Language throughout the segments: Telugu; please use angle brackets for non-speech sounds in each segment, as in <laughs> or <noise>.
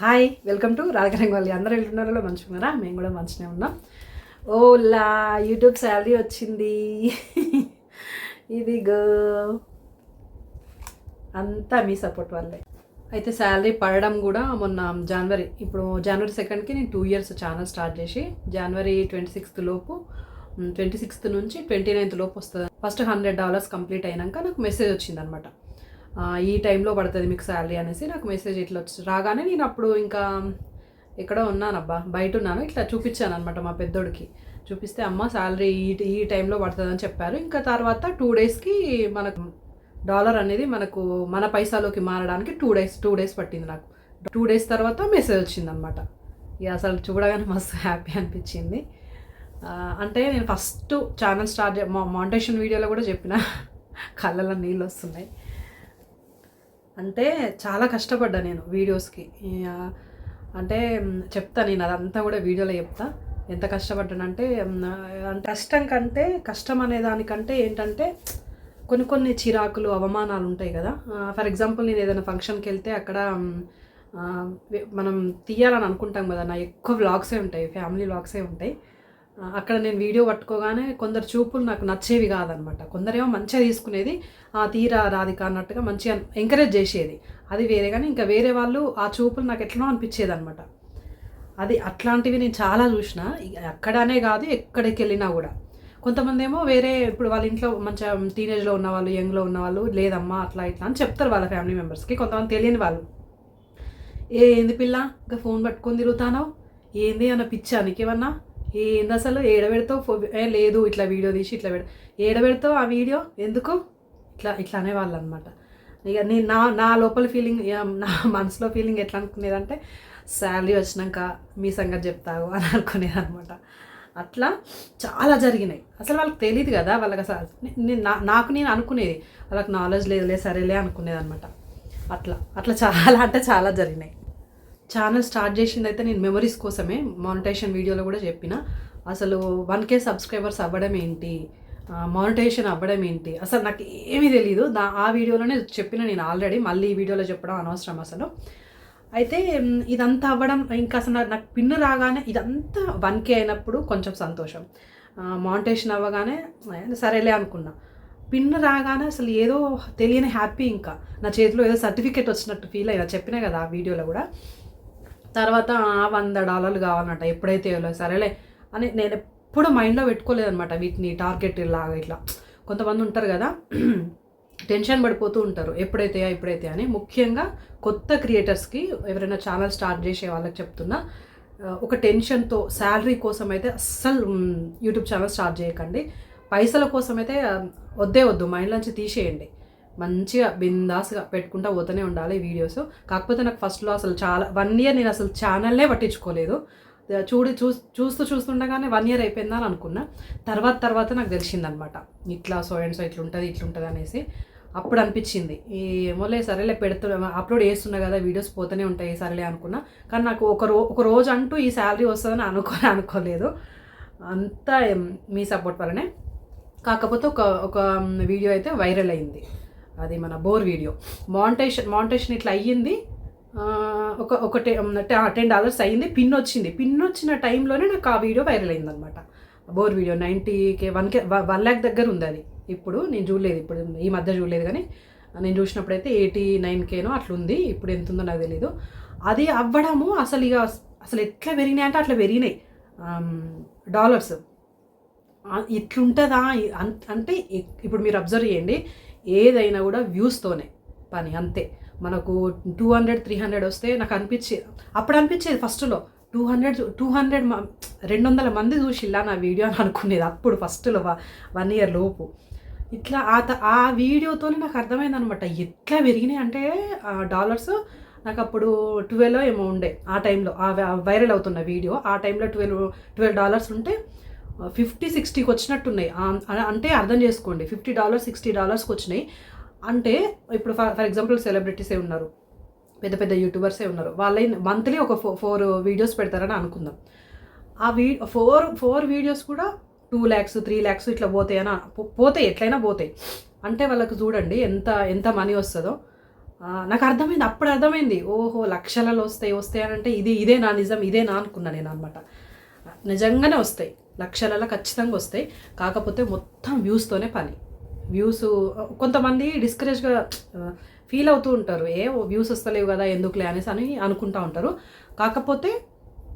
హాయ్ వెల్కమ్ టు రాజకరంగవల్లి అందరూ వెళ్తున్నారో మంచిగున్నారా మేము కూడా మంచినే ఉన్నాం. ఓలా యూట్యూబ్ శాలరీ వచ్చింది. ఇది గో. అంతా మీ సపోర్ట్ వల్లే అయితే శాలరీ పడడం కూడా మొన్న జనవరి ఇప్పుడు జనవరి సెకండ్కి నేను టూ ఇయర్స్ ఛానల్ స్టార్ట్ చేసి జనవరి ట్వంటీ సిక్స్త్ లోపు ట్వంటీ సిక్స్త్ నుంచి ట్వంటీ నైన్త్ లోపు వస్తుంది. ఫస్ట్ హండ్రెడ్ డాలర్స్ కంప్లీట్ అయినాక నాకు మెసేజ్ వచ్చింది అనమాట ఈ టైంలో పడుతుంది మీకు శాలరీ అనేసి నాకు మెసేజ్ ఇట్లా వచ్చి రాగానే నేను అప్పుడు ఇంకా ఎక్కడో ఉన్నానబ్బా బయట ఉన్నాను. ఇట్లా చూపించాను అనమాట మా పెద్దోడికి. చూపిస్తే అమ్మ శాలరీ ఈ ఈ టైంలో పడుతుందని చెప్పారు. ఇంకా తర్వాత టూ డేస్కి మనకు డాలర్ అనేది మనకు మన పైసాలోకి మారడానికి టూ డేస్ టూ డేస్ పట్టింది నాకు. టూ డేస్ తర్వాత మెసేజ్ వచ్చింది అనమాట ఇక అసలు చూడగానే మస్తు హ్యాపీ అనిపించింది. అంటే నేను ఫస్ట్ ఛానల్ స్టార్ట్ మా మాంటేషన్ వీడియోలో కూడా చెప్పిన. కళ్ళలో నీళ్ళు వస్తున్నాయి. అంటే చాలా కష్టపడ్డా నేను వీడియోస్కి. అంటే చెప్తా నేను అదంతా కూడా వీడియోలో చెప్తా. ఎంత కష్టపడ్డానంటే అంటే కష్టం కంటే కష్టం అనే దానికంటే ఏంటంటే కొన్ని కొన్ని చిరాకులు అవమానాలు ఉంటాయి కదా. ఫర్ ఎగ్జాంపుల్ నేను ఏదైనా ఫంక్షన్కి వెళ్తే అక్కడ మనం తీయాలని అనుకుంటాం కదా. నా ఎక్కువ వ్లాగ్సే ఉంటాయి ఫ్యామిలీ వ్లాగ్సే ఉంటాయి. అక్కడ నేను వీడియో పట్టుకోగానే కొందరు చూపులు నాకు నచ్చేవి కాదనమాట. కొందరేమో మంచిగా తీసుకునేది ఆ తీరా రాధిక అన్నట్టుగా మంచిగా ఎంకరేజ్ చేసేది. అది వేరే కానీ ఇంకా వేరే వాళ్ళు ఆ చూపులు నాకు ఎట్లనో అనిపించేది అనమాట అది అట్లాంటివి నేను చాలా చూసిన అక్కడనే కాదు ఎక్కడికి వెళ్ళినా కూడా. కొంతమంది ఏమో వేరే ఇప్పుడు వాళ్ళ ఇంట్లో మంచిగా టీనేజ్లో ఉన్న వాళ్ళు యంగ్లో ఉన్న వాళ్ళు లేదమ్మా అట్లా ఇట్లా అని చెప్తారు వాళ్ళ ఫ్యామిలీ మెంబర్స్కి కొంతమంది తెలియని వాళ్ళు. ఏ ఏంది పిల్ల? ఇంకా ఫోన్ పట్టుకొని తిరుగుతానో ఏంది అన్న పిచ్చా? నీకేమన్నా ఏంది అసలు ఏడబెడతావు లేదు ఇట్లా వీడియో తీసి ఇట్లా పెడ ఏడబెడతావు ఆ వీడియో? ఎందుకు? ఇట్లా ఇట్లా అనేవాళ్ళు అనమాట ఇక నేను నా నా లోపల ఫీలింగ్ నా మనసులో ఫీలింగ్ ఎట్లా అనుకునేదంటే శాలరీ వచ్చినాక మీ సంగతి చెప్తావు అని అనుకునేది అనమాట అట్లా చాలా జరిగినాయి. అసలు వాళ్ళకి తెలియదు కదా వాళ్ళకి అసలు నేను నా- నాకు నేను అనుకునేది వాళ్ళకి నాలెడ్జ్ లేదులే సరేలే అనుకునేది అనమాట అట్లా అట్లా చాలా అంటే చాలా జరిగినాయి. ఛానల్ స్టార్ట్ చేసింది అయితే నేను మెమరీస్ కోసమే మానిటైజేషన్ వీడియోలో కూడా చెప్పిన. అసలు వన్ కే సబ్స్క్రైబర్స్ అవ్వడం ఏంటి? మానిటైజేషన్ అవ్వడం ఏంటి? అసలు నాకు ఏమీ తెలియదు దా ఆ వీడియోలోనే చెప్పిన నేను ఆల్రెడీ మళ్ళీ ఈ వీడియోలో చెప్పడం అనవసరం అసలు. అయితే ఇదంతా అవ్వడం ఇంకా అసలు నాకు- నాకు రాగానే ఇదంతా వన్ కే అయినప్పుడు కొంచెం సంతోషం. మానిటేషన్ అవ్వగానే సరేలే అనుకున్నా. పిన్ రాగానే అసలు ఏదో తెలియని హ్యాపీ ఇంకా. నా చేతిలో ఏదో సర్టిఫికేట్ వచ్చినట్టు ఫీల్ అయినా చెప్పినా కదా ఆ వీడియోలో కూడా. తర్వాత వంద డాలర్లు కావాలన్నమాట ఎప్పుడైతే ఇవ్వలో సరేలే అని నేను ఎప్పుడు మైండ్లో పెట్టుకోలేదన్నమాట వీటిని టార్గెట్ లాగా ఇట్లా. కొంతమంది ఉంటారు కదా టెన్షన్ పడిపోతూ ఉంటారు ఎప్పుడైతే ఎప్పుడైతే అని. ముఖ్యంగా కొత్త క్రియేటర్స్కి ఎవరైనా ఛానల్ స్టార్ట్ చేసే వాళ్ళకి చెప్తున్నా ఒక టెన్షన్తో శాలరీ కోసం అయితే అస్సలు యూట్యూబ్ ఛానల్ స్టార్ట్ చేయకండి. పైసల కోసం అయితే వద్దే వద్దు మైండ్లోంచి తీసేయండి. మంచిగా బిందాస్గా పెట్టుకుంటా పోతూనే ఉండాలి వీడియోస్ కాకపోతే నాకు ఫస్ట్లో అసలు చాలా వన్ ఇయర్ నేను అసలు ఛానల్నే పట్టించుకోలేదు. చూడి చూ చూస్తూ చూస్తుండగానే వన్ ఇయర్ అయిపోయిందా అని అనుకున్నా. తర్వాత తర్వాత నాకు తెలిసిందనమాట. ఇట్లా సో అండ్ సో ఇట్లుంటుంది ఇట్లుంటుంది అనేసి అప్పుడు అనిపించింది. ఏమోలే సరేలే పెడుతున్నా అప్లోడ్ చేస్తున్నా కదా వీడియోస్ పోతూనే ఉంటాయి సరేలే అనుకున్నా. కానీ నాకు ఒక రో ఒక రోజు అంటూ ఈ శాలరీ వస్తుందని అనుకోని అనుకోలేదు. అంతా మీ సపోర్ట్ వల్లనే. కాకపోతే ఒక ఒక వీడియో అయితే వైరల్ అయింది. అది మన బోర్ వీడియో. మాంటేషన్ మాంటేషన్ ఇట్లా అయ్యింది. ఒక ఒక టెన్ డాలర్స్ అయ్యింది. పిన్ వచ్చింది. పిన్ వచ్చిన టైంలోనే నాకు ఆ వీడియో వైరల్ అయింది అనమాట bore video ninety K one K one lakh దగ్గర ఉంది అది. ఇప్పుడు నేను చూడలేదు. ఇప్పుడు ఈ మధ్య చూడలేదు కానీ నేను చూసినప్పుడైతే ఎయిటీ నైన్ కేనో అట్లా ఉంది ఇప్పుడు ఎంత ఉందో నాకు తెలీదు. అది అవ్వడము అసలు ఇక అసలు ఎట్లా పెరిగినాయి అంటే అట్లా పెరిగినాయి. డాలర్స్ ఇట్లుంటుందా? అంటే ఇప్పుడు మీరు అబ్జర్వ్ చేయండి. ఏదైనా కూడా వ్యూస్తోనే పని అంతే. మనకు టూ హండ్రెడ్ త్రీ హండ్రెడ్ వస్తే నాకు అనిపించేది అప్పుడు అనిపించేది ఫస్ట్లో. టూ హండ్రెడ్ టూ హండ్రెడ్ రెండు వందల మంది చూసిల్లా నా వీడియో అని అనుకునేది అప్పుడు ఫస్ట్లో వన్ ఇయర్ లోపు. ఇట్లా ఆ త- ఆ వీడియోతోనే నాకు అర్థమైంది అనమాట ఎట్లా పెరిగినాయి అంటే డాలర్స్ నాకు అప్పుడు ట్వెల్వ్ ఏమో ఉండే ఆ టైంలో ఆ వైరల్ అవుతున్న వీడియో ఆ టైంలో ట్వెల్వ్ ట్వెల్వ్ డాలర్స్ ఉంటే ఫిఫ్టీ సిక్స్టీకి వచ్చినట్టున్నాయి. అంటే అర్థం చేసుకోండి. ఫిఫ్టీ డాలర్స్ సిక్స్టీ డాలర్స్కి వచ్చినాయి. అంటే ఇప్పుడు ఫర్ ఫర్ ఎగ్జాంపుల్ సెలబ్రిటీసే ఉన్నారు పెద్ద పెద్ద యూట్యూబర్సే ఉన్నారు వాళ్ళ మంత్లీ ఒక ఫో ఫోర్ వీడియోస్ పెడతారని అనుకుందాం. ఆ వీ ఫోర్ ఫోర్ వీడియోస్ కూడా టూ ల్యాక్స్ త్రీ ల్యాక్స్ ఇట్లా పోతాయని పోతాయి ఎట్లయినా పోతాయి. అంటే వాళ్ళకు చూడండి ఎంత ఎంత మనీ వస్తుందో. నాకు అర్థమైంది అప్పుడు అర్థమైంది. ఓహో లక్షలలో వస్తాయి వస్తాయి అని అంటే ఇది ఇదే నా నిజం ఇదే నా అనుకున్నా నేను అనమాట నిజంగానే వస్తాయి. లక్షలలో ఖచ్చితంగా వస్తాయి. కాకపోతే మొత్తం వ్యూస్తోనే పని. వ్యూస్ కొంతమంది డిస్కరేజ్గా ఫీల్ అవుతూ ఉంటారు. ఏ వ్యూస్ వస్తలేవు కదా ఎందుకులే అనేసి అని అనుకుంటా ఉంటారు. కాకపోతే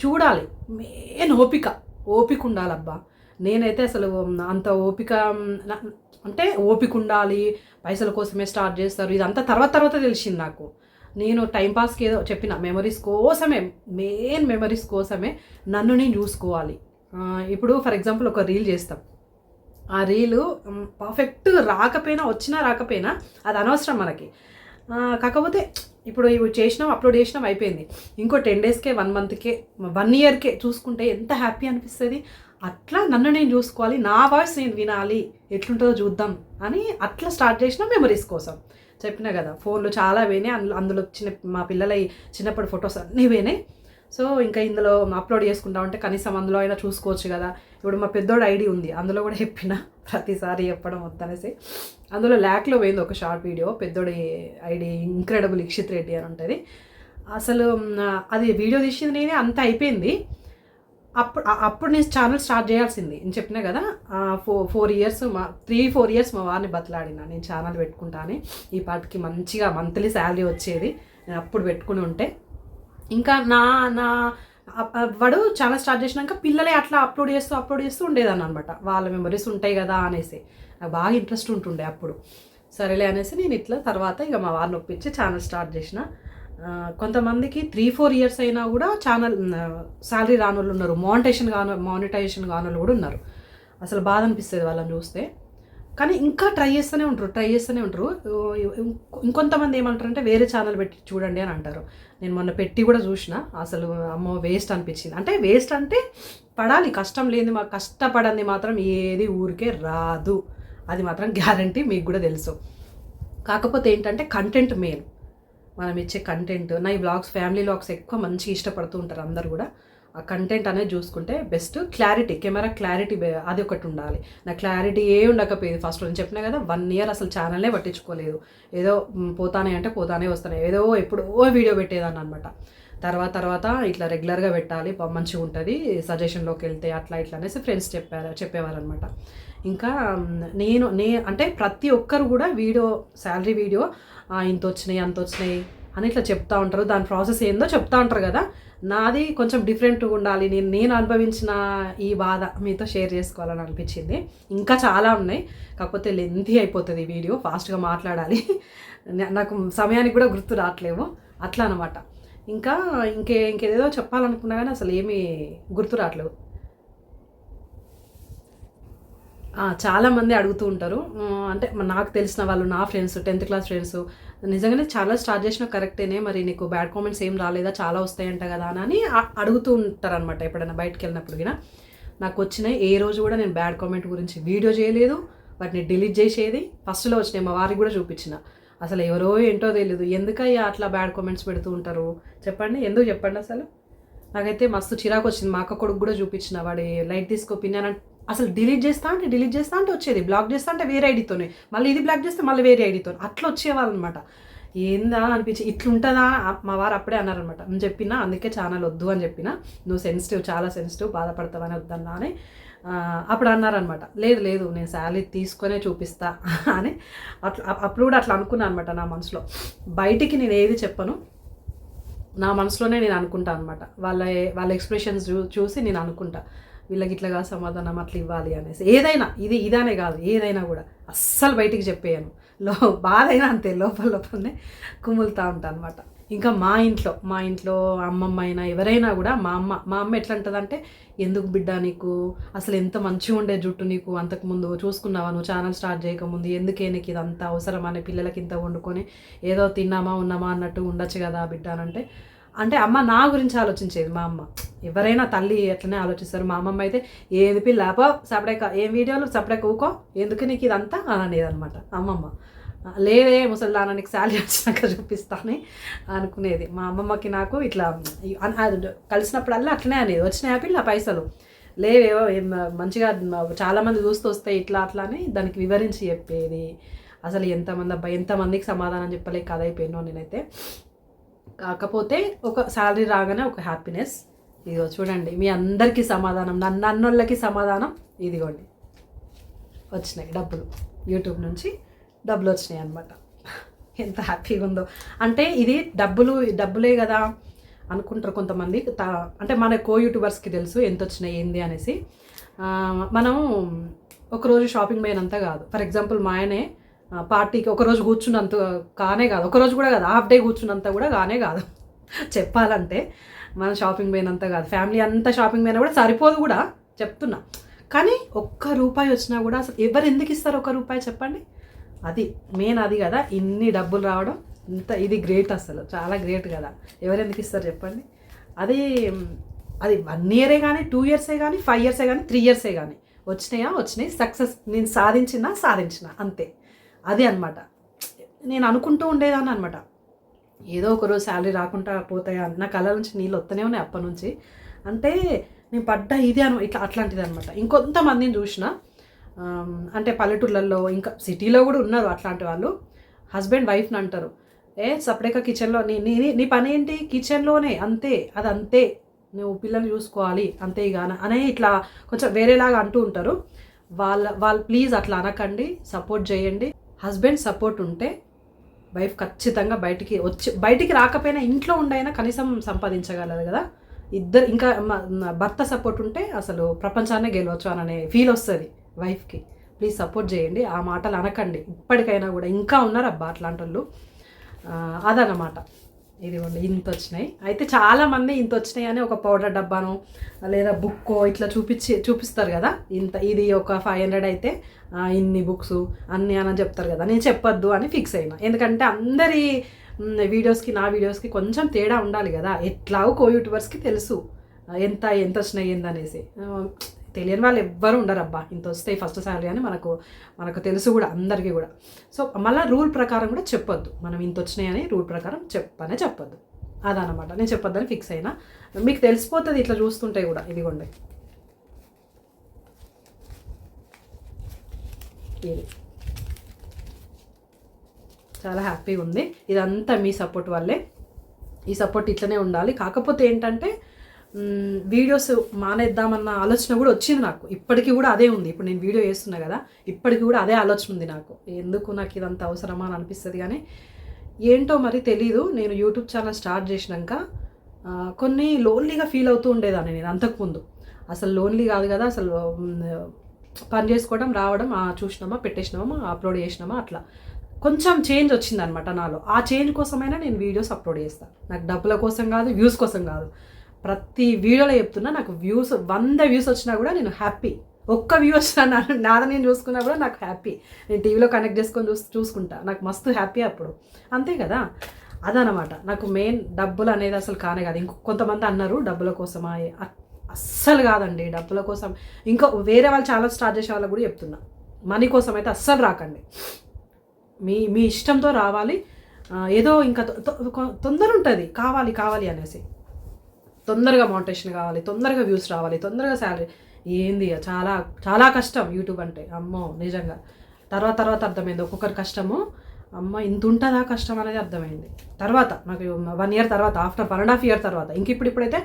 చూడాలి. మెయిన్ ఓపిక. ఓపిక ఉండాలబ్బా. నేనైతే అసలు అంత ఓపిక అంటే ఓపిక ఉండాలి. పైసల కోసమే స్టార్ట్ చేస్తారు. ఇదంతా తర్వాత తర్వాత తెలిసింది నాకు. నేను టైంపాస్కి ఏదో చెప్పిన మెమరీస్ కోసమే మెయిన్ మెమరీస్ కోసమే నన్ను నేను చూసుకోవాలి. ఇప్పుడు ఫర్ ఎగ్జాంపుల్ ఒక రీల్ చేస్తాం. ఆ రీలు పర్ఫెక్ట్ రాకపోయినా వచ్చినా రాకపోయినా అది అనవసరం మనకి. కాకపోతే ఇప్పుడు ఇవి చేసినాం అప్లోడ్ చేసినాం అయిపోయింది. ఇంకో టెన్ డేస్కే వన్ మంత్కే వన్ ఇయర్కే చూసుకుంటే ఎంత హ్యాపీ అనిపిస్తుంది? అట్లా నన్ను నేను చూసుకోవాలి నా వాయిస్ నేను వినాలి ఎట్లుంటుందో చూద్దాం అని అట్లా స్టార్ట్ చేసిన మెమరీస్ కోసం. చెప్పినా కదా ఫోన్లో చాలా వేనే అందులో అందులో చిన్న మా పిల్లల చిన్నప్పటి ఫొటోస్ అన్నీ వేనే సో ఇంకా ఇందులో అప్లోడ్ చేసుకుంటా ఉంటే కనీసం అందులో అయినా చూసుకోవచ్చు కదా. ఇప్పుడు మా పెద్దోడు ఐడి ఉంది అందులో కూడా చెప్పిన ప్రతిసారి చెప్పడం వద్దనేసి. అందులో ల్యాక్లో పోయింది ఒక షార్ట్ వీడియో పెద్దోడి ఐడి ఇంక్రెడబుల్ ఇక్షిత్ రెడ్డి అని ఉంటుంది. అసలు అది వీడియో తీసింది నేనే అంత అయిపోయింది. అప్పుడు అప్పుడు నేను ఛానల్ స్టార్ట్ చేయాల్సింది. నేను చెప్పినా కదా ఫోర్ ఫోర్ ఇయర్స్ మా త్రీ ఫోర్ ఇయర్స్ మా వారిని బతలాడినా. నేను ఛానల్ పెట్టుకుంటాను ఈ పాటికి మంచిగా మంత్లీ శాలరీ వచ్చేది. నేను అప్పుడు పెట్టుకుని ఉంటే ఇంకా నా నా వాడు ఛానల్ స్టార్ట్ చేసినాక పిల్లలే అట్లా అప్లోడ్ చేస్తూ అప్లోడ్ చేస్తూ ఉండేదాన్ని అనమాట వాళ్ళ మెమరీస్ ఉంటాయి కదా అనేసి. నాకు బాగా ఇంట్రెస్ట్ ఉంటుండే అప్పుడు. సరేలే అనేసి నేను ఇట్లా తర్వాత ఇక మా వారిని ఒప్పించి ఛానల్ స్టార్ట్ చేసిన. కొంతమందికి త్రీ ఫోర్ ఇయర్స్ అయినా కూడా ఛానల్ శాలరీ రాని వాళ్ళు ఉన్నారు. మానిటేషన్ కాను మానిటైజేషన్ కాని వాళ్ళు కూడా ఉన్నారు. అసలు బాధ అనిపిస్తుంది వాళ్ళని చూస్తే. కానీ ఇంకా ట్రై చేస్తూనే ఉంటారు ట్రై చేస్తూనే ఉంటారు. ఇంకొంతమంది ఏమంటారంటే వేరే ఛానల్ పెట్టి చూడండి అని అంటారు. నేను మొన్న పెట్టి కూడా చూసిన అసలు అమ్మో వేస్ట్ అనిపించింది. అంటే వేస్ట్ అంటే పడాలి కష్టం లేని మా కష్టపడంది మాత్రం ఏది ఊరికే రాదు. అది మాత్రం గ్యారంటీ మీకు కూడా తెలుసు. కాకపోతే ఏంటంటే కంటెంట్ మెయిన్ మనం ఇచ్చే కంటెంట్ నా ఈ బ్లాగ్స్ ఫ్యామిలీ బ్లాగ్స్ ఎక్కువ మంచి ఇష్టపడుతూ ఉంటారు అందరు కూడా. కంటెంట్ అనేది చూసుకుంటే బెస్ట్ క్లారిటీ కెమెరా క్లారిటీ అది ఒకటి ఉండాలి. నా క్లారిటీ ఏ ఉండకపోయేది. ఫస్ట్ నేను చెప్పినా కదా వన్ ఇయర్ అసలు ఛానల్నే పట్టించుకోలేదు. ఏదో పోతానే అంటే పోతానే వస్తానే ఏదో ఎప్పుడో వీడియో పెట్టేదాన్ని అనమాట తర్వాత తర్వాత ఇట్లా రెగ్యులర్గా పెట్టాలి. మంచిగా ఉంటుంది. సజెషన్లోకి వెళ్తే అట్లా ఇట్లా అనేసి ఫ్రెండ్స్ చెప్పారు చెప్పేవారు అనమాట ఇంకా నేను నే అంటే ప్రతి ఒక్కరు కూడా వీడియో శాలరీ వీడియో ఇంత వచ్చినాయి అంత వచ్చినాయి అని ఇట్లా చెప్తా ఉంటారు. దాని ప్రాసెస్ ఏందో చెప్తా ఉంటారు కదా. నాది కొంచెం డిఫరెంట్గా ఉండాలి. నేను నేను అనుభవించిన ఈ బాధ మీతో షేర్ చేసుకోవాలని అనిపించింది. ఇంకా చాలా ఉన్నాయి. కాకపోతే లెంతీ అయిపోతుంది వీడియో ఫాస్ట్గా మాట్లాడాలి. <laughs> నాకు సమయానికి కూడా గుర్తు రావట్లేవు. అట్లా అనమాట ఇంకా ఇంకే ఇంకేదేదో చెప్పాలనుకున్నా కానీ అసలు ఏమీ గుర్తు రావట్లేదు ఆ, చాలామంది అడుగుతూ ఉంటారు. అంటే నాకు తెలిసిన వాళ్ళు నా ఫ్రెండ్స్ టెన్త్ క్లాస్ ఫ్రెండ్స్ నిజంగానే చాలా స్టార్ట్ చేసిన కరెక్టేనే మరి నీకు బ్యాడ్ కామెంట్స్ ఏం రాలేదా చాలా వస్తాయంట కదా అని అడుగుతూ ఉంటారనమాట ఎప్పుడైనా బయటకు వెళ్ళినప్పుడు కూడా నాకు వచ్చినాయి ఏ రోజు కూడా నేను బ్యాడ్ కామెంట్ గురించి వీడియో చేయలేదు వాటిని డిలీట్ చేసేది ఫస్ట్లో వచ్చినాయి మా వారికి కూడా చూపించిన. అసలు ఎవరో ఏంటో తెలియదు ఎందుకయ్యా అట్లా బ్యాడ్ కామెంట్స్ పెడుతూ ఉంటారు? చెప్పండి ఎందుకు చెప్పండి అసలు? నాకైతే మస్తు చిరాకు వచ్చింది మా అక్క కొడుకు కూడా చూపించిన వాడి లైట్ తీసుకో పిన్ అని అసలు డిలీట్ చేస్తా అంటే డిలీట్ చేస్తా అంటే వచ్చేది బ్లాక్ చేస్తా అంటే వేరే ఐడితోనే మళ్ళీ ఇది బ్లాక్ చేస్తే మళ్ళీ వేరే ఐడితో అట్లా వచ్చేవాళ్ళు అనమాట ఏందా అనిపించి ఇట్లుంటుందా? మా వారు అప్పుడే అన్నారనమాట. నేను చెప్పిన అందుకే ఛానల్ వద్దు అని చెప్పిన. నువ్వు సెన్సిటివ్ చాలా సెన్సిటివ్ బాధపడతావని వద్దన్నా అని అప్పుడు అన్నారనమాట. లేదు లేదు నేను శాలరీ తీసుకొనే చూపిస్తా <laughs> అని. అట్లా అప్పుడు కూడా అట్లా అనుకున్నాను అనమాట నా మనసులో. బయటికి నేను ఏది చెప్పను నా మనసులోనే నేను అనుకుంటా అనమాట. వాళ్ళ వాళ్ళ ఎక్స్ప్రెషన్స్ చూ చూసి నేను అనుకుంటా. వీళ్ళకి ఇట్లాగా సమాధానం అట్లా ఇవ్వాలి అనేసి. ఏదైనా ఇది ఇదనే కాదు ఏదైనా కూడా. అస్సలు బయటికి చెప్పేయను. లో బాధైనా అంతే లోపల లోపలనే కుములుతూ ఉంటా అనమాట ఇంకా మా ఇంట్లో మా ఇంట్లో అమ్మమ్మ అయినా ఎవరైనా కూడా మా అమ్మ మా అమ్మ ఎట్లా అంటదంటే ఎందుకు బిడ్డ నీకు? అసలు ఎంత మంచిగా ఉండే జుట్టు నీకు? అంతకుముందు చూసుకున్నావా నువ్వు? ఛానల్ స్టార్ట్ చేయకముందు ఎందుకే నీకు ఇదంతా అవసరం అనే పిల్లలకి ఇంత వండుకొని ఏదో తిన్నామా ఉన్నామా అన్నట్టు ఉండొచ్చు కదా బిడ్డ అని అంటే అంటే అమ్మ నా గురించి ఆలోచించేది మా అమ్మ. ఎవరైనా తల్లి ఎట్లనే ఆలోచిస్తారు. మా అమ్మమ్మ అయితే ఏది పిల్ల పో సపడేక ఏం వీడియోలు సపడేక ఊకో ఎందుకు నీకు ఇదంతా? అని అనేది అనమాట అమ్మమ్మ. లేదే ముసలిదాన నీకు శాలరీ వచ్చినాక చూపిస్తానని అనుకునేది. మా అమ్మమ్మకి నాకు ఇట్లా కలిసినప్పుడల్లా అట్లనే అనేది. వచ్చినాయి ఆ పిల్ల పైసలు? లేవేవో మంచిగా చాలామంది చూస్తూ వస్తే ఇట్లా అట్లా అని దానికి వివరించి చెప్పేది. అసలు ఎంతమంది అబ్బాయి ఎంతమందికి సమాధానం చెప్పలేక కథ అయిపోయినావు నేనైతే. కాకపోతే ఒక శాలరీ రాగానే ఒక హ్యాపీనెస్. ఇదిగో చూడండి మీ అందరికీ సమాధానం నన్ను అన్నోళ్ళకి సమాధానం ఇదిగోండి. వచ్చినాయి డబ్బులు. యూట్యూబ్ నుంచి డబ్బులు వచ్చినాయి అనమాట ఎంత హ్యాపీగా ఉందో. అంటే ఇది డబ్బులు డబ్బులే కదా అనుకుంటారు కొంతమంది. తా- అంటే మన కో యూట్యూబర్స్కి తెలుసు ఎంత వచ్చినాయి ఏంది అనేసి. మనం ఒకరోజు షాపింగ్ పోయినంత కాదు. ఫర్ ఎగ్జాంపుల్ మా ఆయనే పార్టీకి ఒకరోజు కూర్చున్నంత కానే కాదు. ఒకరోజు కూడా కాదు. హాఫ్ డే కూర్చున్నంత కూడా కానే కాదు. <laughs> చెప్పాలంటే మనం షాపింగ్ పోయినంత కాదు. ఫ్యామిలీ అంతా షాపింగ్ పోయినా కూడా సరిపోదు కూడా చెప్తున్నా. కానీ ఒక్క రూపాయి వచ్చినా కూడా అసలు ఎవరు ఎందుకు ఇస్తారు ఒక రూపాయి చెప్పండి? అది మెయిన్ అది కదా. ఇన్ని డబ్బులు రావడం ఇంత ఇది గ్రేట్ అసలు. చాలా గ్రేట్ కదా. ఎవరు ఎందుకు ఇస్తారు చెప్పండి? అది అది వన్ ఇయరే కానీ టూ ఇయర్సే కానీ ఫైవ్ ఇయర్సే కానీ త్రీ ఇయర్సే కానీ వచ్చినాయా? వచ్చినాయి. సక్సెస్ నేను సాధించినా సాధించిన. అంతే. అదే అనమాట నేను అనుకుంటూ ఉండేదాన్ని అనమాట ఏదో ఒకరోజు శాలరీ రాకుండా పోతాయా అని నా కళ్ళ నుంచి నీళ్ళు వస్తూనే ఉన్నాయి అప్పటి నుంచి. అంటే నేను పడ్డ ఇదే అను ఇట్లా అట్లాంటిది అనమాట ఇంకొంతమందిని చూసిన అంటే పల్లెటూర్లలో ఇంకా సిటీలో కూడా ఉన్నారు అట్లాంటి వాళ్ళు. హస్బెండ్ వైఫ్ని అంటారు. ఏ సపరేట్గా కిచెన్లో నీ నీ నీ పని ఏంటి? కిచెన్లోనే అంతే అది అంతే. నువ్వు పిల్లల్ని చూసుకోవాలి అంతే ఇక అనే ఇట్లా కొంచెం వేరేలాగా అంటూ ఉంటారు. వాళ్ళ వాళ్ళు ప్లీజ్ అట్లా అనకండి సపోర్ట్ చేయండి. హస్బెండ్ సపోర్ట్ ఉంటే వైఫ్ ఖచ్చితంగా బయటికి వచ్చి బయటికి రాకపోయినా ఇంట్లో ఉండైనా కనీసం సంపాదించగలరు కదా. ఇద్దరు ఇంకా భర్త సపోర్ట్ ఉంటే అసలు ప్రపంచాన్నే గెలవచ్చు అననే ఫీల్ వస్తుంది వైఫ్కి. ప్లీజ్ సపోర్ట్ చేయండి. ఆ మాటలు అనకండి. ఇప్పటికైనా కూడా ఇంకా ఉన్నారు అబ్బా అట్లాంటి వాళ్ళు అదనమాట ఇదిగోండి ఇంత వచ్చినాయి. అయితే చాలామంది ఇంత వచ్చినాయి అని ఒక పౌడర్ డబ్బాను లేదా బుక్కో ఇట్లా చూపించి చూపిస్తారు కదా. ఇంత ఇది ఒక ఫైవ్ హండ్రెడ్ అయితే ఇన్ని బుక్స్ అన్ని అని చెప్తారు కదా. నేను చెప్పొద్దు అని ఫిక్స్ అయినా. ఎందుకంటే అందరి వీడియోస్కి నా వీడియోస్కి కొంచెం తేడా ఉండాలి కదా. ఎట్లాగో కో యూట్యూబర్స్కి తెలుసు ఎంత ఎంత వచ్చినాయి ఏందనేసి. తెలియని వాళ్ళు ఎవ్వరు ఉండరు అబ్బా ఇంత వస్తాయి ఫస్ట్ శాలరీ అని మనకు మనకు తెలుసు కూడా అందరికీ కూడా. సో మళ్ళీ రూల్ ప్రకారం కూడా చెప్పొద్దు. మనం ఇంత వచ్చినాయని రూల్ ప్రకారం చెప్పనే చెప్పొద్దు. అదనమాట. నేను చెప్పొద్దని ఫిక్స్ అయినా. మీకు తెలిసిపోతుంది ఇట్లా చూస్తుంటే కూడా. ఇదిగోండి. ఇది. చాలా హ్యాపీగా ఉంది. ఇదంతా మీ సపోర్ట్ వల్లే. ఈ సపోర్ట్ ఇట్లనే ఉండాలి. కాకపోతే ఏంటంటే వీడియోస్ మానేద్దామన్న ఆలోచన కూడా వచ్చింది నాకు. ఇప్పటికీ కూడా అదే ఉంది. ఇప్పుడు నేను వీడియో చేస్తున్నా కదా ఇప్పటికీ కూడా అదే ఆలోచన ఉంది నాకు. ఎందుకు నాకు ఇదంత అవసరమా అని అనిపిస్తుంది కానీ ఏంటో మరి తెలీదు. నేను యూట్యూబ్ ఛానల్ స్టార్ట్ చేసినాక కొన్ని లోన్లీగా ఫీల్ అవుతూ ఉండేదాన్ని నేను అంతకుముందు. అసలు లోన్లీ కాదు కదా అసలు పని చేసుకోవడం రావడం ఆ, చూసినామా పెట్టేసినామా అప్లోడ్ చేసినామా అట్లా. కొంచెం చేంజ్ వచ్చిందనమాట నాలో. ఆ చేంజ్ కోసమైనా నేను వీడియోస్ అప్లోడ్ చేస్తాను నాకు డబ్బుల కోసం కాదు వ్యూస్ కోసం కాదు. ప్రతి వీడియోలో చెప్తున్నా నాకు వ్యూస్ వంద వ్యూస్ వచ్చినా కూడా నేను హ్యాపీ. ఒక్క వ్యూ వచ్చినా నా- నాద నేను చూసుకున్నా కూడా నాకు హ్యాపీ. నేను టీవీలో కనెక్ట్ చేసుకొని చూసు చూసుకుంటా. నాకు మస్తు హ్యాపీ అప్పుడు. అంతే కదా? అదనమాట నాకు మెయిన్ డబ్బులు అనేది అసలు కానే కాదు. ఇంకో కొంతమంది అన్నారు డబ్బుల కోసమా? అస్సలు కాదండి. డబ్బుల కోసం ఇంకా వేరే వాళ్ళు చాలా స్టార్ట్ చేసే వాళ్ళకి కూడా చెప్తున్నా. మనీ కోసం అయితే అస్సలు రాకండి. మీ మీ ఇష్టంతో రావాలి. ఏదో ఇంకా తొందర ఉంటుంది కావాలి కావాలి అనేసి. తొందరగా మోటివేషన్ కావాలి తొందరగా వ్యూస్ రావాలి తొందరగా శాలరీ. ఏంది చాలా చాలా కష్టం యూట్యూబ్ అంటే. అమ్మో నిజంగా. తర్వాత తర్వాత అర్థమైంది. ఒక్కొక్కరి కష్టము. అమ్మ ఇంత ఉంటుందా కష్టం అనేది అర్థమైంది. తర్వాత నాకు వన్ ఇయర్ తర్వాత after one and half year తర్వాత ఇంక ఇప్పుడు ఇప్పుడైతే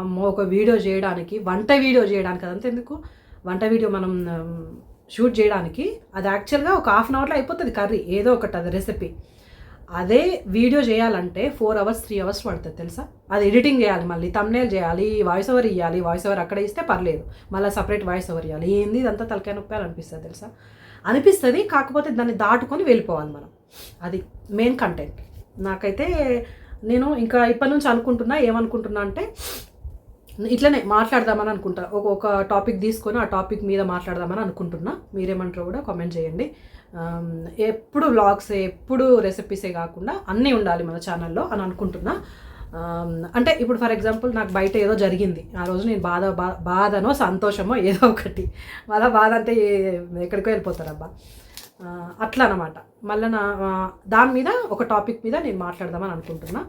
అమ్మో ఒక వీడియో చేయడానికి వంట వీడియో చేయడానికి అదంతా ఎందుకు? వంట వీడియో మనం షూట్ చేయడానికి అది యాక్చువల్గా ఒక హాఫ్ అన్ అవర్లో అయిపోతుంది కర్రీ. ఏదో ఒకటి అది రెసిపీ అదే వీడియో చేయాలంటే ఫోర్ అవర్స్ త్రీ అవర్స్ పడుతుంది తెలుసా? అది ఎడిటింగ్ చేయాలి మళ్ళీ తమ్నేల్ చేయాలి వాయిస్ ఓవర్ ఇవ్వాలి వాయిస్ ఓవర్ అక్కడ ఇస్తే పర్లేదు. మళ్ళీ సపరేట్ వాయిస్ ఓవర్ ఇవ్వాలి ఏంది ఇదంతా తలకాయ నొప్పి అనిపిస్తుంది తెలుసా? అనిపిస్తుంది కాకపోతే దాన్ని దాటుకొని వెళ్ళిపోవాలి మనం. అది మెయిన్ కంటెంట్ నాకైతే నేను ఇంకా ఇప్పటి నుంచి అనుకుంటున్నా ఏమనుకుంటున్నా అంటే ఇట్లనే మాట్లాడదామని అనుకుంటా. ఒక ఒక టాపిక్ తీసుకొని ఆ టాపిక్ మీద మాట్లాడదామని అనుకుంటున్నా. మీరేమంటారో కూడా కామెంట్ చేయండి. ఎప్పుడు వ్లాగ్స్ ఎప్పుడు రెసిపీసే కాకుండా అన్నీ ఉండాలి మన ఛానల్లో అని అనుకుంటున్నా. అంటే ఇప్పుడు ఫర్ ఎగ్జాంపుల్ నాకు బయట ఏదో జరిగింది. ఆ రోజు నేను బాధ బా- బాధనో సంతోషమో ఏదో ఒకటి. మళ్ళీ బాధ అంటే ఎక్కడికో వెళ్ళిపోతారబ్బా అట్లా అనమాట మళ్ళీ నా దాని మీద ఒక టాపిక్ మీద నేను మాట్లాడదామని అనుకుంటున్నా.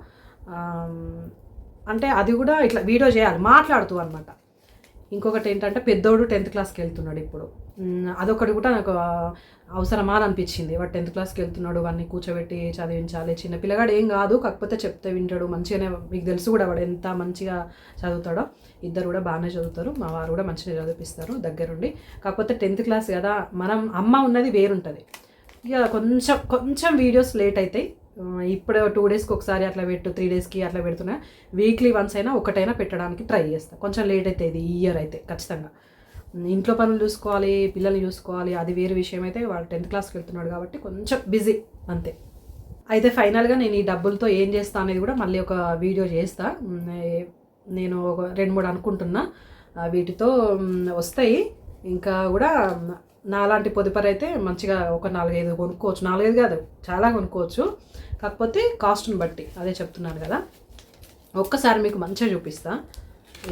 అంటే అది కూడా ఇట్లా వీడియో చేయాలి మాట్లాడుతూ అనమాట ఇంకొకటి ఏంటంటే పెద్దోడు టెన్త్ క్లాస్కి వెళ్తున్నాడు ఇప్పుడు. అదొకటి కూడా నాకు అవసరమా అని అనిపించింది. వాడు టెన్త్ క్లాస్కి వెళ్తున్నాడు వాడిని కూర్చోబెట్టి చదివించాలి. చిన్న పిల్లగాడు ఏం కాదు కాకపోతే చెప్తే వింటాడు మంచిగానే మీకు తెలుసు కూడా వాడు ఎంత మంచిగా చదువుతాడో. ఇద్దరు కూడా బాగానే చదువుతారు మా వారు కూడా మంచిగా చదివిపిస్తారు దగ్గరుండి. కాకపోతే టెన్త్ క్లాస్ కదా మనం అమ్మ ఉన్నది వేరుంటుంది. ఇక కొంచెం కొంచెం వీడియోస్ లేట్ అవుతాయి ఇప్పుడు టూ డేస్కి ఒకసారి అట్లా పెట్టు త్రీ డేస్కి అట్లా పెడుతున్నా. వీక్లీ వన్స్ అయినా ఒకటైనా పెట్టడానికి ట్రై చేస్తాను కొంచెం లేట్ అవుతుంది ఈ ఇయర్ అయితే ఖచ్చితంగా. ఇంట్లో పనులు చూసుకోవాలి పిల్లల్ని చూసుకోవాలి అది వేరే విషయం అయితే వాడు టెన్త్ క్లాస్కి వెళ్తున్నాడు కాబట్టి కొంచెం బిజీ అంతే. అయితే ఫైనల్గా నేను ఈ డబ్బులతో ఏం చేస్తా అనేది కూడా మళ్ళీ ఒక వీడియో చేస్తా. నేను ఒక రెండు మూడు అనుకుంటున్నా. వీటితో వస్తాయి. ఇంకా కూడా నాలాంటి పొదుపరి అయితే మంచిగా ఒక నాలుగైదు కొనుక్కోవచ్చు. నాలుగైదు కాదు చాలా కొనుక్కోవచ్చు. కాకపోతే కాస్ట్ని బట్టి అదే చెప్తున్నాను కదా. ఒక్కసారి మీకు మంచిగా చూపిస్తా.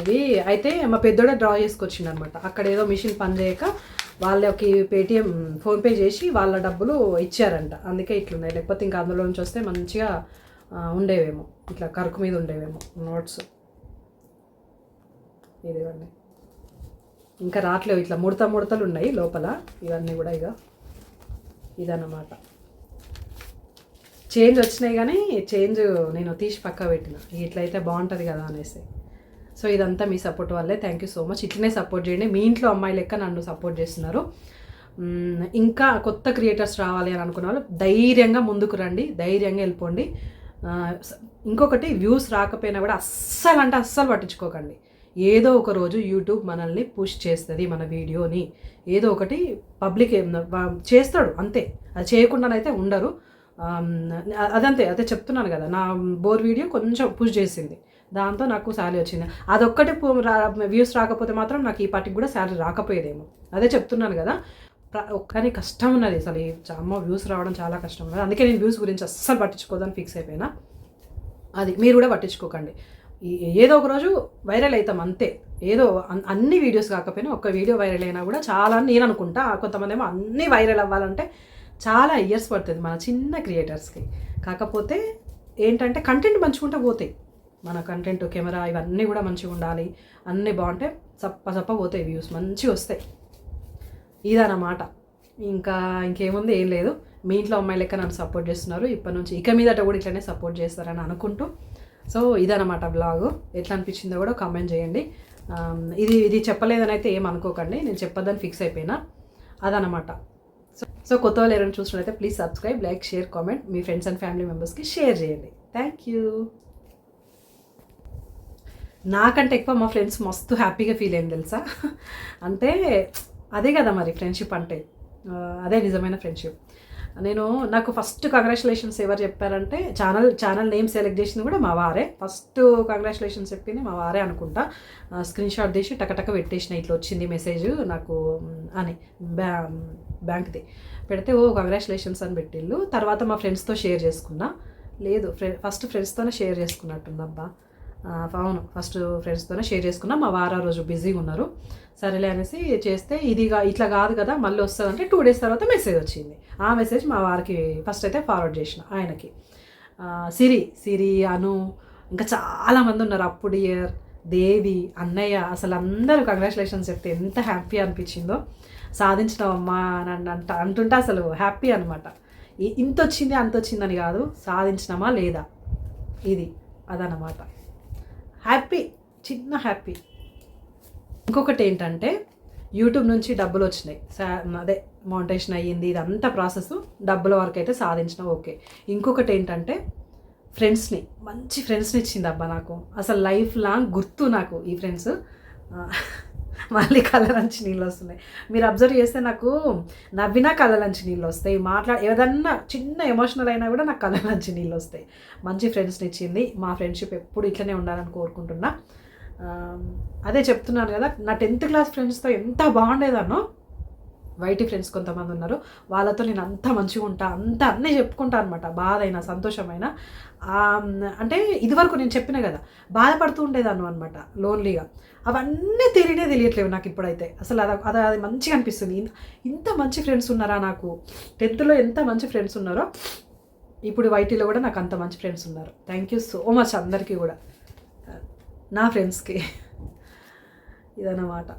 ఇది అయితే మా పెద్దోడే డ్రా చేసుకొచ్చిండు అనమాట అక్కడ ఏదో మిషన్ పని చేయక వాళ్ళకి పేటిఎం ఫోన్పే చేసి వాళ్ళ డబ్బులు ఇచ్చారంట. అందుకే ఇట్లున్నాయి. లేకపోతే ఇంకా అందులో నుంచి వస్తే మంచిగా ఉండేవేమో. ఇట్లా కరుకు మీద ఉండేవేమో నోట్స్. ఇదివండి ఇంకా రావట్లేవు. ఇట్లా ముడత ముడతలు ఉన్నాయి లోపల. ఇవన్నీ కూడా ఇక ఇదన్నమాట. చేంజ్ వచ్చినాయి కానీ చేంజ్ నేను తీసి పక్క పెట్టిన. ఇట్లయితే బాగుంటుంది కదా అనేసి. సో ఇదంతా మీ సపోర్ట్ వల్లే. థ్యాంక్ యూ సో మచ్ ఇట్లనే సపోర్ట్ చేయండి. మీ ఇంట్లో అమ్మాయి లెక్క నన్ను సపోర్ట్ చేస్తున్నారు. ఇంకా కొత్త క్రియేటర్స్ రావాలి అని అనుకున్న వాళ్ళు ధైర్యంగా ముందుకు రండి. ధైర్యంగా వెళ్ళిపోండి. ఇంకొకటి వ్యూస్ రాకపోయినా కూడా అస్సలు అంటే అస్సలు పట్టించుకోకండి. ఏదో ఒక రోజు యూట్యూబ్ మనల్ని పుష్ చేస్తుంది మన వీడియోని. ఏదో ఒకటి పబ్లిక్ చేస్తాడు అంతే. అది చేయకుండానైతే ఉండరు. అదంతే అదే చెప్తున్నాను కదా నా బోర్ వీడియో కొంచెం పుష్ చేసింది. దాంతో నాకు శాలరీ వచ్చింది. అదొక్కటి వ్యూస్ రాకపోతే మాత్రం నాకు ఈ పార్టీకి కూడా శాలరీ రాకపోయేదేమో. అదే చెప్తున్నాను కదా ప్ర- ఒక్కని కష్టం ఉన్నది అసలు ఈ చ- అమ్మ వ్యూస్ రావడం చాలా కష్టం ఉన్నది. అందుకే నేను వ్యూస్ గురించి అస్సలు పట్టించుకోదని ఫిక్స్ అయిపోయినా. అది మీరు కూడా పట్టించుకోకండి. ఏదో ఒక రోజు వైరల్ అవుతాం అంతే. ఏదో అన్- అన్ని వీడియోస్ కాకపోయినా ఒక్క వీడియో వైరల్ అయినా కూడా చాలా నేను అనుకుంటా. కొంతమంది ఏమో అన్నీ వైరల్ అవ్వాలంటే చాలా ఇయర్స్ పడుతుంది మన చిన్న క్రియేటర్స్కి కాకపోతే ఏంటంటే కంటెంట్ మంచిగుంటే పోతాయి. మన కంటెంట్ కెమెరా ఇవన్నీ కూడా మంచిగా ఉండాలి. అన్నీ బాగుంటే చప్ప చప్ప పోతాయి వ్యూస్ మంచిగా వస్తాయి. ఇదన్నమాట. ఇంకా ఇంకేముంది? ఏం లేదు. మీ ఇంట్లో అమ్మాయి లెక్క నన్ను సపోర్ట్ చేస్తున్నారు? ఇప్పటి నుంచి ఇక మీదట కూడా ఇట్లనే సపోర్ట్ చేస్తారని అనుకుంటూ సో ఇదనమాట బ్లాగ్ ఎట్లా అనిపించిందో కూడా కామెంట్ చేయండి. ఇది ఇది చెప్పలేదని అయితే ఏం అనుకోకండి. నేను చెప్పొద్దని ఫిక్స్ అయిపోయినా. అదనమాట సో సో కొత్త వాళ్ళు ఎవరైనా చూసినట్లయితే please subscribe like share comment me friends and family మెంబర్స్కి షేర్ చేయండి. థ్యాంక్ యూ నాకంటే ఎక్కువ మా ఫ్రెండ్స్ మస్తు హ్యాపీగా ఫీల్ అయింది తెలుసా? అంటే అదే కదా మరి ఫ్రెండ్షిప్ అంటే. అదే నిజమైన ఫ్రెండ్షిప్ నేను నాకు ఫస్ట్ కంగ్రాచులేషన్స్ ఎవరు చెప్పారంటే ఛానల్ ఛానల్ నేమ్ సెలెక్ట్ చేసింది కూడా మా వారే. ఫస్ట్ కంగ్రాచులేషన్స్ చెప్పింది మా వారే అనుకుంటా. స్క్రీన్ షాట్ తీసి టకటక పెట్టేసిన ఇట్లా వచ్చింది మెసేజ్ నాకు అని బ్యా బ్యాంక్ది. పెడితే ఓ కంగ్రాచులేషన్స్ అని పెట్టిళ్ళు. తర్వాత మా ఫ్రెండ్స్తో షేర్ చేసుకున్నా. లేదు ఫ్రె ఫస్ట్ ఫ్రెండ్స్తోనే షేర్ చేసుకున్నట్టుందబ్బా అవును ఫస్ట్ ఫ్రెండ్స్తోనే షేర్ చేసుకున్నా. మా వార రోజు బిజీగా ఉన్నారు. సరేలే అనేసి చేస్తే ఇదిగా ఇట్లా కాదు కదా మళ్ళీ వస్తుందంటే టూ డేస్ తర్వాత మెసేజ్ వచ్చింది. ఆ మెసేజ్ మా వారికి ఫస్ట్ అయితే ఫార్వర్డ్ చేసిన ఆయనకి. సిరి సిరి అను ఇంకా చాలామంది ఉన్నారు. అప్పుడు ఇయర్ దేవి అన్నయ్య అసలు అందరూ కంగ్రాచులేషన్స్ చెప్తే ఎంత హ్యాపీ అనిపించిందో. సాధించినావమ్మా అని అంట అంటుంటే అసలు హ్యాపీ అనమాట ఇంత వచ్చింది అంత వచ్చిందని కాదు సాధించినామా లేదా? ఇది అదనమాట హ్యాపీ చిన్న హ్యాపీ ఇంకొకటి ఏంటంటే యూట్యూబ్ నుంచి డబ్బులు వచ్చినాయి అదే మౌంటేషన్ అయ్యింది. ఇదంతా ప్రాసెస్ డబ్బుల వరకు అయితే సాధించిన ఓకే. ఇంకొకటి ఏంటంటే ఫ్రెండ్స్ని మంచి ఫ్రెండ్స్ని ఇచ్చింది అబ్బా నాకు. అసలు లైఫ్ లాంగ్ గుర్తు నాకు ఈ ఫ్రెండ్స్ మళ్ళీ కళ్ళలోంచి నీళ్ళు వస్తున్నాయి. మీరు అబ్జర్వ్ చేస్తే నాకు నవ్వినా కళ్ళలోంచి నీళ్ళు వస్తాయి. మాట్లా ఏదన్నా చిన్న ఎమోషనల్ అయినా కూడా నాకు కళ్ళలోంచి నీళ్ళు వస్తాయి. మంచి ఫ్రెండ్స్ని ఇచ్చింది. మా ఫ్రెండ్షిప్ ఎప్పుడు ఇట్లనే ఉండాలని కోరుకుంటున్నా. అదే చెప్తున్నాను కదా నా టెన్త్ క్లాస్ ఫ్రెండ్స్తో ఎంత బాగుండేదానో వైటీ ఫ్రెండ్స్ కొంతమంది ఉన్నారు వాళ్ళతో నేను అంత మంచిగా ఉంటా అంత అన్నీ చెప్పుకుంటా అనమాట బాధ అయినా అంటే ఇదివరకు నేను చెప్పిన కదా బాధపడుతూ ఉండేదాన్ని అనమాట లోన్లీగా. అవన్నీ తెలియనే తెలియట్లేవు నాకు ఇప్పుడైతే. అసలు అది అది అది మంచిగా అనిపిస్తుంది. ఇంత మంచి ఫ్రెండ్స్ ఉన్నారా నాకు? టెన్త్లో ఎంత మంచి ఫ్రెండ్స్ ఉన్నారో ఇప్పుడు వైటీలో కూడా నాకు అంత మంచి ఫ్రెండ్స్ ఉన్నారు. థ్యాంక్ యూ సో మచ్ అందరికీ కూడా. నా ఫ్రెండ్స్కి. ఇదన్నమాట.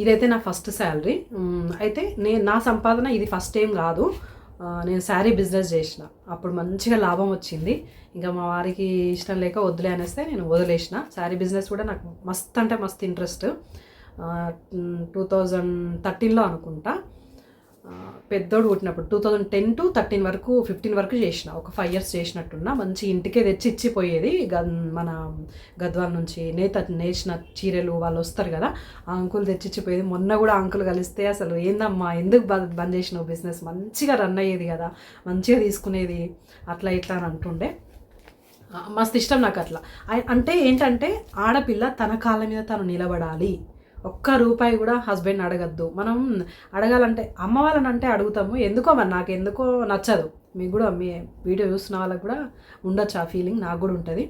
ఇదైతే నా ఫస్ట్ శాలరీ. అయితే నేను నా సంపాదన ఇది ఫస్ట్ ఏం కాదు. నేను శారీ బిజినెస్ చేసిన. అప్పుడు మంచిగా లాభం వచ్చింది. ఇంకా మా వారికి ఇష్టం లేక వదిలే అనేస్తే నేను వదిలేసిన. శారీ బిజినెస్ కూడా నాకు మస్త్ అంటే మస్త్ ఇంట్రెస్ట్. టూ థౌజండ్ థర్టీన్లో అనుకుంటా. పెద్దోడు పుట్టినప్పుడు two thousand ten to thirteen వరకు ఫిఫ్టీన్ వరకు చేసిన ఒక ఫైవ్ ఇయర్స్ చేసినట్టున్నా మంచి ఇంటికే తెచ్చి ఇచ్చిపోయేది. మన గద్వాల నుంచి నేత నేసిన చీరలు వాళ్ళు వస్తారు కదా ఆ అంకుల్ తెచ్చిచ్చిపోయేది మొన్న కూడా అంకుల్ కలిస్తే అసలు ఏందమ్మా ఎందుకు బంద్ బంద్ చేసినావు బిజినెస్? మంచిగా రన్ అయ్యేది కదా మంచిగా తీసుకునేది అట్లా ఇట్లా అని అంటుండే. మస్తు ఇష్టం నాకు అట్లా. అంటే ఏంటంటే ఆడపిల్ల తన కాళ్ళ మీద తను నిలబడాలి. ఒక్క రూపాయి కూడా హస్బెండ్ అడగద్దు. మనం అడగాలంటే అమ్మ వాళ్ళని అంటే అడుగుతాము. ఎందుకో మరి నాకు ఎందుకో నచ్చదు. మీకు కూడా మీ వీడియో చూస్తున్న వాళ్ళకి కూడా ఉండొచ్చు ఆ ఫీలింగ్ నాకు కూడా ఉంటుంది.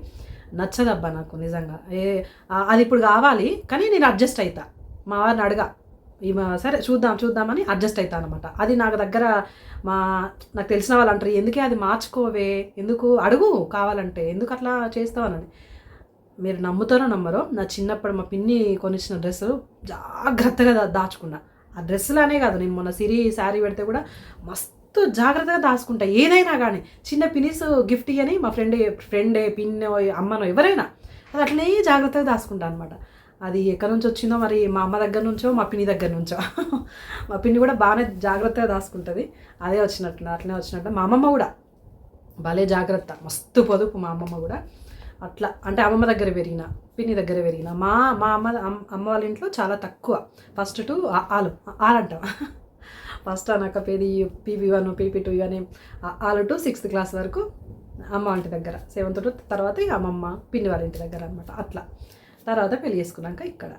నచ్చదబ్బా నాకు నిజంగా. ఏ అది ఇప్పుడు కావాలి కానీ నేను అడ్జస్ట్ అవుతా మా వారిని అడగా. సరే చూద్దాం చూద్దామని అడ్జస్ట్ అవుతా అనమాట అది నాకు దగ్గర మా నాకు తెలిసిన వాళ్ళు అంటారు ఎందుకే అది మార్చుకోవే? ఎందుకు అడుగు కావాలంటే? ఎందుకు అట్లా చేస్తావనని మీరు నమ్ముతారో నమ్మరో నా చిన్నప్పుడు మా పిన్ని కొనిచ్చిన డ్రెస్సులు జాగ్రత్తగా దాచుకున్నా. ఆ డ్రెస్సులనే కాదు నేను మొన్న సిరి శారీ పెడితే కూడా మస్తు జాగ్రత్తగా దాచుకుంటా. ఏదైనా కానీ చిన్న పినిస్ గిఫ్ట్ ఇయ్యని మా ఫ్రెండ్ ఫ్రెండే పిన్నో అమ్మనో ఎవరైనా అది అట్లనే జాగ్రత్తగా దాచుకుంటా అనమాట అది ఎక్కడి నుంచి వచ్చిందో మరి మా అమ్మ దగ్గర నుంచో మా పిన్ని దగ్గర నుంచో. <laughs> మా పిన్ని కూడా బాగానే జాగ్రత్తగా దాచుకుంటుంది. అదే వచ్చినట్టు అట్లనే వచ్చినట్టు. మా అమ్మమ్మ కూడా భలే జాగ్రత్త మస్తు పొదుపు మా అమ్మమ్మ కూడా. అట్లా. అంటే అమ్మమ్మ దగ్గర పెరిగిన పిన్ని దగ్గర పెరిగిన మా మా అమ్మ అమ్మ వాళ్ళ ఇంట్లో చాలా తక్కువ. ఫస్ట్ టు ఆలు ఆలు ఫస్ట్ అనక పేది పీపీ వన్ పీపీ టూ అని ఆలు టు సిక్స్త్ క్లాస్ వరకు అమ్మ ఇంటి దగ్గర. సెవెంత్ టు తర్వాత అమ్మమ్మ పిన్ని వాళ్ళ ఇంటి దగ్గర అనమాట అట్లా. తర్వాత పెళ్ళి చేసుకున్నాక ఇక్కడ.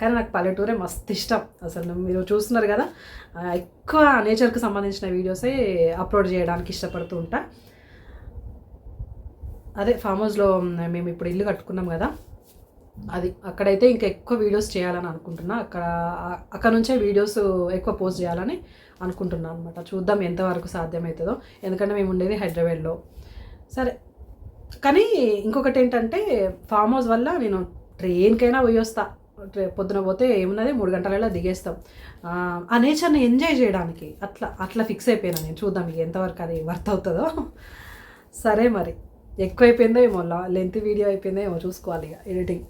కానీ నాకు పల్లెటూరే మస్తు ఇష్టం. అసలు మీరు చూస్తున్నారు కదా ఎక్కువ నేచర్కి సంబంధించిన వీడియోసే అప్లోడ్ చేయడానికి ఇష్టపడుతూ ఉంటా. అదే ఫామ్ హౌస్లో మేము ఇప్పుడు ఇల్లు కట్టుకున్నాం కదా. అది అక్కడైతే ఇంకా ఎక్కువ వీడియోస్ చేయాలని అనుకుంటున్నా. అక్కడ అక్కడ నుంచే వీడియోస్ ఎక్కువ పోస్ట్ చేయాలని అనుకుంటున్నాను అనమాట చూద్దాం ఎంతవరకు సాధ్యమవుతుందో. ఎందుకంటే మేము ఉండేది హైదరాబాద్లో. సరే. కానీ ఇంకొకటి ఏంటంటే ఫామ్ హౌస్ వల్ల నేను ట్రైన్కైనా పోయి వస్తా. పొద్దున పోతే ఏమున్నది? మూడు గంటలలో దిగేస్తాం. ఆ, ఆ నేచర్ని ఎంజాయ్ చేయడానికి అట్లా అట్లా ఫిక్స్ అయిపోయినా నేను. చూద్దాం ఇక ఎంతవరకు అది వర్త్ అవుతుందో. సరే మరి. ఎక్కువైపోయిందో ఏమో లెంత్ వీడియో అయిపోయిందో ఏమో చూసుకోవాలి ఇక ఎడిటింగ్